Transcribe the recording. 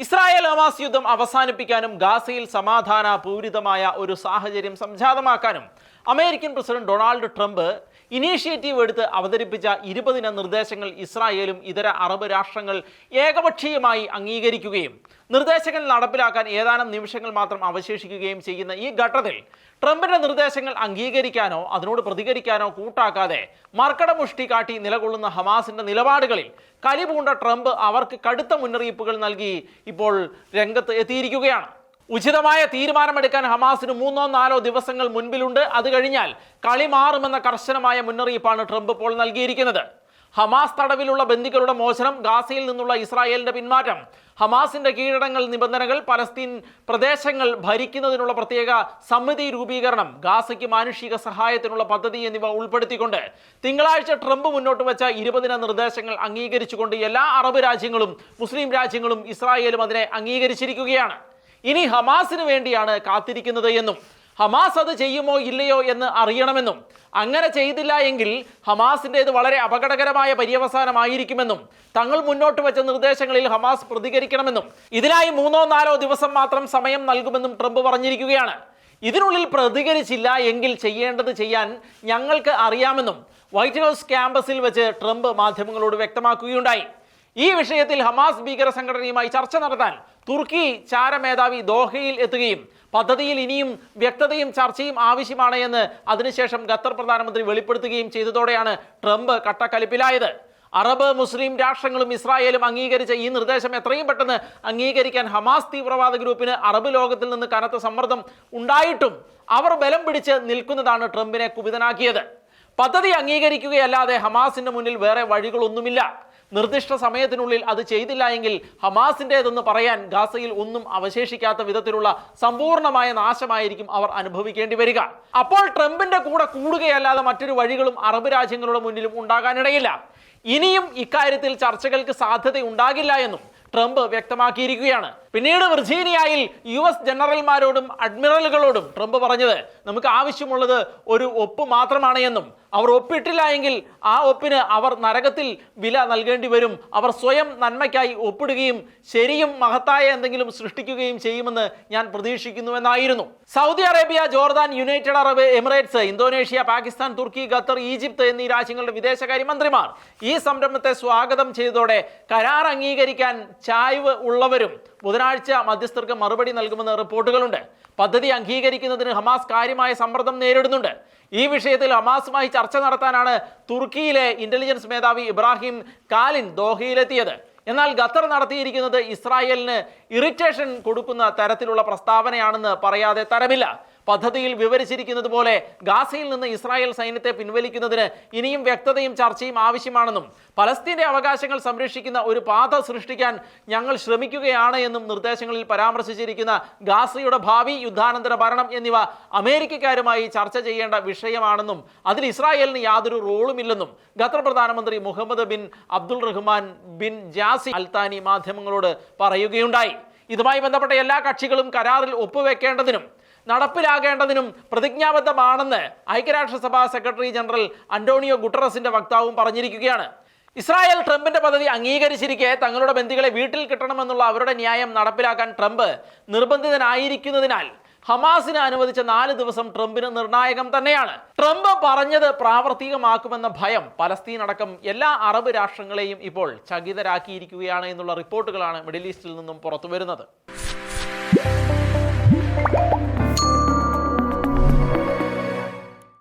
Israel Hamas യുദ്ധം അവസാനിപ്പിക്കാനും ഗാസയിൽ സമാധാന പൂരിതമായ ഒരു സാഹചര്യം സംജാതമാക്കാനും American president Donald Trump initiative എടുത്ത് അവതരിപ്പിച്ച ഇരുപതിന നിർദ്ദേശങ്ങൾ ഇസ്രായേലും ഇതര അറബ് രാഷ്ട്രങ്ങൾ ഏകപക്ഷീയമായി അംഗീകരിക്കുകയും നിർദ്ദേശങ്ങൾ നടപ്പിലാക്കാൻ ഏതാനും നിമിഷങ്ങൾ മാത്രം അവശേഷിക്കുകയും ചെയ്യുന്ന ഈ ഘട്ടത്തിൽ ട്രംപിന്റെ നിർദ്ദേശങ്ങൾ അംഗീകരിക്കാനോ അതിനോട് പ്രതികരിക്കാനോ കൂട്ടാക്കാതെ മർക്കട മുഷ്ടി കാട്ടി നിലകൊള്ളുന്ന ഹമാസിന്റെ നിലപാടുകളിൽ കലിപൂണ്ട ട്രംപ് അവർക്ക് കടുത്ത മുന്നറിയിപ്പുകൾ നൽകി ഇപ്പോൾ രംഗത്ത് എത്തിയിരിക്കുകയാണ്. ഉചിതമായ തീരുമാനമെടുക്കാൻ ഹമാസിന് മൂന്നോ നാലോ ദിവസങ്ങൾ മുൻപിലുണ്ട്. അത് കഴിഞ്ഞാൽ കളി മാറുമെന്ന കർശനമായ മുന്നറിയിപ്പാണ് ട്രംപ് ഇപ്പോൾ നൽകിയിരിക്കുന്നത്. ഹമാസ് തടവിലുള്ള ബന്ദികളുടെ മോചനം ഗാസയിൽ നിന്നുള്ള ഇസ്രായേലിന്റെ പിന്മാറ്റം ഹമാസിന്റെ കീഴടങ്ങൾ നിബന്ധനകൾ പലസ്തീൻ പ്രദേശങ്ങൾ ഭരിക്കുന്നതിനുള്ള പ്രത്യേക സമിതി രൂപീകരണം ഗാസയ്ക്ക് മാനുഷിക സഹായത്തിനുള്ള പദ്ധതി എന്നിവ ഉൾപ്പെടുത്തിക്കൊണ്ട് തിങ്കളാഴ്ച ട്രംപ് മുന്നോട്ട് വെച്ച ഇരുപതിന നിർദ്ദേശങ്ങൾ അംഗീകരിച്ചുകൊണ്ട് എല്ലാ അറബ് രാജ്യങ്ങളും മുസ്ലിം രാജ്യങ്ങളും ഇസ്രായേലും അതിനെ അംഗീകരിച്ചിരിക്കുകയാണ്. ഇനി ഹമാസിന് വേണ്ടിയാണ് കാത്തിരിക്കുന്നത് എന്നും ഹമാസ് അത് ചെയ്യുമോ ഇല്ലയോ എന്ന് അറിയണമെന്നും അങ്ങനെ ചെയ്തില്ല എങ്കിൽ ഹമാസിന്റേത് വളരെ അപകടകരമായ പര്യവസാനമായിരിക്കുമെന്നും തങ്ങൾ മുന്നോട്ട് വെച്ച നിർദ്ദേശങ്ങളിൽ ഹമാസ് പ്രതികരിക്കണമെന്നും ഇതിനായി മൂന്നോ നാലോ ദിവസം മാത്രം സമയം നൽകുമെന്നും ട്രംപ് പറഞ്ഞിരിക്കുകയാണ്. ഇതിനുള്ളിൽ പ്രതികരിച്ചില്ല എങ്കിൽ ചെയ്യേണ്ടത് ചെയ്യാൻ ഞങ്ങൾക്ക് അറിയാമെന്നും വൈറ്റ് ഹൗസ് ക്യാമ്പസിൽ വെച്ച് ട്രംപ് മാധ്യമങ്ങളോട് വ്യക്തമാക്കുകയുണ്ടായി. ഈ വിഷയത്തിൽ ഹമാസ് ഭീകര സംഘടനയുമായി ചർച്ച നടത്താൻ തുർക്കി ചാരമേധാവി ദോഹയിൽ എത്തുകയും പദ്ധതിയിൽ ഇനിയും വ്യക്തതയും ചർച്ചയും ആവശ്യമാണ് എന്ന് അതിനുശേഷം ഖത്തർ പ്രധാനമന്ത്രി വെളിപ്പെടുത്തുകയും ചെയ്തതോടെയാണ് ട്രംപ് കട്ടക്കലിപ്പിലായത്. അറബ് മുസ്ലിം രാഷ്ട്രങ്ങളും ഇസ്രായേലും അംഗീകരിച്ച ഈ നിർദ്ദേശം എത്രയും പെട്ടെന്ന് അംഗീകരിക്കാൻ ഹമാസ് തീവ്രവാദ ഗ്രൂപ്പിന് അറബ് ലോകത്തിൽ നിന്ന് കനത്ത സമ്മർദ്ദം ഉണ്ടായിട്ടും അവർ ബലം പിടിച്ച് നിൽക്കുന്നതാണ് ട്രംപിനെ കുപിതനാക്കിയത്. പദ്ധതി അംഗീകരിക്കുകയല്ലാതെ ഹമാസിന്റെ മുന്നിൽ വേറെ വഴികളൊന്നുമില്ല. നിർദ്ദിഷ്ട സമയത്തിനുള്ളിൽ അത് ചെയ്തില്ല എങ്കിൽ ഹമാസിന്റെതെന്ന് പറയാൻ ഗാസയിൽ ഒന്നും അവശേഷിക്കാത്ത വിധത്തിലുള്ള സമ്പൂർണമായ നാശമായിരിക്കും അവർ അനുഭവിക്കേണ്ടി വരിക. അപ്പോൾ ട്രംപിന്റെ കൂടെ കൂടുകയല്ലാതെ മറ്റൊരു വഴികളും അറബ് രാജ്യങ്ങളുടെ മുന്നിലും ഉണ്ടാകാനിടയില്ല. ഇനിയും ഇക്കാര്യത്തിൽ ചർച്ചകൾക്ക് സാധ്യത ഉണ്ടാകില്ല എന്നും ട്രംപ് വ്യക്തമാക്കിയിരിക്കുകയാണ്. പിന്നീട് വിർജീനിയയിൽ യു എസ് ജനറൽമാരോടും അഡ്മിറലുകളോടും ട്രംപ് പറഞ്ഞത് നമുക്ക് ആവശ്യമുള്ളത് ഒരു ഒപ്പ് മാത്രമാണ് എന്നും അവർ ഒപ്പിട്ടില്ല എങ്കിൽ ആ ഒപ്പിന് അവർ നരകത്തിൽ വില നൽകേണ്ടി വരും. അവർ സ്വയം നന്മയ്ക്കായി ഒപ്പിടുകയും ശരിയും മഹത്തായ എന്തെങ്കിലും സൃഷ്ടിക്കുകയും ചെയ്യുമെന്ന് ഞാൻ പ്രതീക്ഷിക്കുന്നുവെന്നായിരുന്നു. Saudi Arabia Jordan United Arab Emirates Indonesia Pakistan തുർക്കി ഖത്തർ ഈജിപ്ത് എന്നീ രാജ്യങ്ങളുടെ വിദേശകാര്യമന്ത്രിമാർ ഈ സംരംഭത്തെ സ്വാഗതം ചെയ്തതോടെ കരാർ അംഗീകരിക്കാൻ ചായ്വ് ഉള്ളവരും ബുധനാഴ്ച മധ്യസ്ഥർക്ക് മറുപടി നൽകുമെന്ന് റിപ്പോർട്ടുകളുണ്ട്. പദ്ധതി അംഗീകരിക്കുന്നതിന് ഹമാസ് കാര്യമായ സമ്മർദ്ദം നേരിടുന്നുണ്ട്. ഈ വിഷയത്തിൽ ഹമാസുമായി ചർച്ച നടത്താനാണ് തുർക്കിയിലെ ഇന്റലിജൻസ് മേധാവി ഇബ്രാഹിം കാലിൻ ദോഹയിലെത്തിയത്. എന്നാൽ ഖത്തർ നടത്തിയിരിക്കുന്നത് ഇസ്രായേലിന് ഇറിറ്റേഷൻ കൊടുക്കുന്ന തരത്തിലുള്ള പ്രസ്താവനയാണെന്ന് പറയാതെ തരമില്ല. പദ്ധതിയിൽ വിവരിച്ചിരിക്കുന്നത് പോലെ ഗാസയിൽ നിന്ന് ഇസ്രായേൽ സൈന്യത്തെ പിൻവലിക്കുന്നതിന് ഇനിയും വ്യക്തതയും ചർച്ചയും ആവശ്യമാണെന്നും പലസ്തീന്റെ അവകാശങ്ങൾ സംരക്ഷിക്കുന്ന ഒരു പാത സൃഷ്ടിക്കാൻ ഞങ്ങൾ ശ്രമിക്കുകയാണ് എന്നും നിർദ്ദേശങ്ങളിൽ പരാമർശിച്ചിരിക്കുന്ന ഗാസയുടെ ഭാവി യുദ്ധാനന്തര ഭരണം എന്നിവ അമേരിക്കക്കാരുമായി ചർച്ച ചെയ്യേണ്ട വിഷയമാണെന്നും അതിൽ ഇസ്രായേലിന് യാതൊരു റോളുമില്ലെന്നും ഖത്തർ പ്രധാനമന്ത്രി Mohammed bin Abdul Rahman bin Jassim Al Thani മാധ്യമങ്ങളോട് പറയുകയുണ്ടായി. ഇതുമായി ബന്ധപ്പെട്ട എല്ലാ കക്ഷികളും കരാറിൽ ഒപ്പുവെക്കേണ്ടതിനും നടപ്പിലാകേണ്ടതിനും പ്രതിജ്ഞാബദ്ധമാണെന്ന് ഐക്യരാഷ്ട്രസഭ സെക്രട്ടറി ജനറൽ അന്റോണിയോ ഗുട്ടറസിന്റെ വക്താവും പറഞ്ഞിരിക്കുകയാണ്. ഇസ്രായേൽ ട്രംപിന്റെ പദ്ധതി അംഗീകരിച്ചിരിക്കെ തങ്ങളുടെ ബന്ധികളെ വീട്ടിൽ കിട്ടണമെന്നുള്ള അവരുടെ ന്യായം നടപ്പിലാക്കാൻ ട്രംപ് നിർബന്ധിതനായിരിക്കുന്നതിനാൽ ഹമാസിന് അനുവദിച്ച നാല് ദിവസം ട്രംപിന് നിർണായകം തന്നെയാണ്. ട്രംപ് പറഞ്ഞത് പ്രാവർത്തികമാക്കുമെന്ന ഭയം പലസ്തീൻ അടക്കം എല്ലാ അറബ് രാഷ്ട്രങ്ങളെയും ഇപ്പോൾ ചകിതരാക്കിയിരിക്കുകയാണ് എന്നുള്ള റിപ്പോർട്ടുകളാണ് മിഡിൽ ഈസ്റ്റിൽ നിന്നും പുറത്തു വരുന്നത്